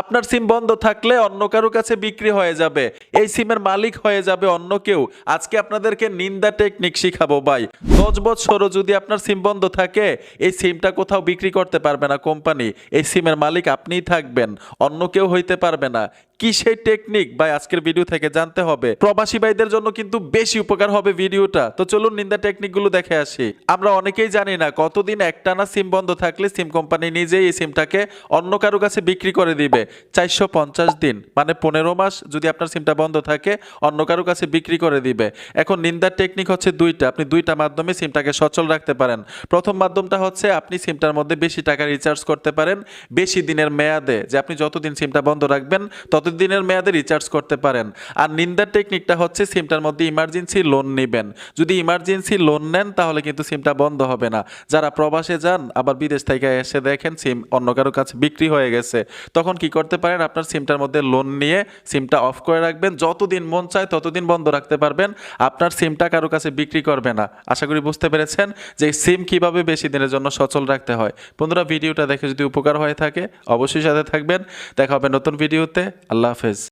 আপনার সিম বন্ধ থাকলে অন্য কারও কাছে বিক্রি হয়ে যাবে। এই সিমের মালিক হয়ে যাবে অন্য কেউ। আজকে আপনাদেরকে নিন্দা টেকনিক শিখাবো ভাই। দশ বছরও যদি আপনার সিম বন্ধ থাকে, এই সিমটা কোথাও বিক্রি করতে পারবে না কোম্পানি। এই সিমের মালিক আপনিই থাকবেন, অন্য কেউ হইতে পারবে না। কি সেই টেকনিক ভাই, আজকের ভিডিও থেকে জানতে হবে। প্রবাসী ভাইদের জন্য কিন্তু বেশি উপকার হবে ভিডিওটা তো চলুন নিন্দা টেকনিকগুলো দেখে আসি। আমরা অনেকেই জানি না কতদিন একটানা সিম বন্ধ থাকলে সিম কোম্পানি নিজেই এই সিমটাকে অন্য কারও কাছে বিক্রি করে দিবে। চারশো পঞ্চাশ দিন মানে পনেরো মাস যদি আপনার সিমটা বন্ধ থাকে, অন্য কারও কাছে বিক্রি করে দিবে। এখন নিন্দার টেকনিক হচ্ছে দুইটা। আপনি দুইটা মাধ্যমে সিমটাকে সচল রাখতে পারেন। প্রথম মাধ্যমটা হচ্ছে আপনি সিমটার মধ্যে বেশি টাকা রিচার্জ করতে পারেন। বেশি দিনের মেয়াদে যে আপনি যতদিন সিমটা বন্ধ রাখবেন ততদিনের মেয়াদে রিচার্জ করতে পারেন। আর নিন্দার টেকনিকটা হচ্ছে সিমটার মধ্যে ইমার্জেন্সি লোন নেবেন। যদি ইমার্জেন্সি লোন নেন, তাহলে কিন্তু সিমটা বন্ধ হবে না। যারা প্রবাসে যান, আবার বিদেশ থেকে এসে দেখেন সিম অন্য কারও কাছে বিক্রি হয়ে গেছে, তখন কি করতে পারেন? আপনার সিমটার মধ্যে লোন নিয়ে সিমটা অফ করে রাখবেন। যতদিন মন চায়, ততদিন বন্ধ রাখতে পারবেন। আপনার সিমটা কারও কাছে বিক্রি করবে না। আশা করি বুঝতে পেরেছেন যে সিম কীভাবে বেশি দিনের জন্য সচল রাখতে হয়। বন্ধুরা, ভিডিওটা দেখে যদি উপকার হয়ে থাকে, অবশ্যই সাথে থাকবেন। দেখা হবে নতুন ভিডিওতে। আল্লাহ হাফেজ।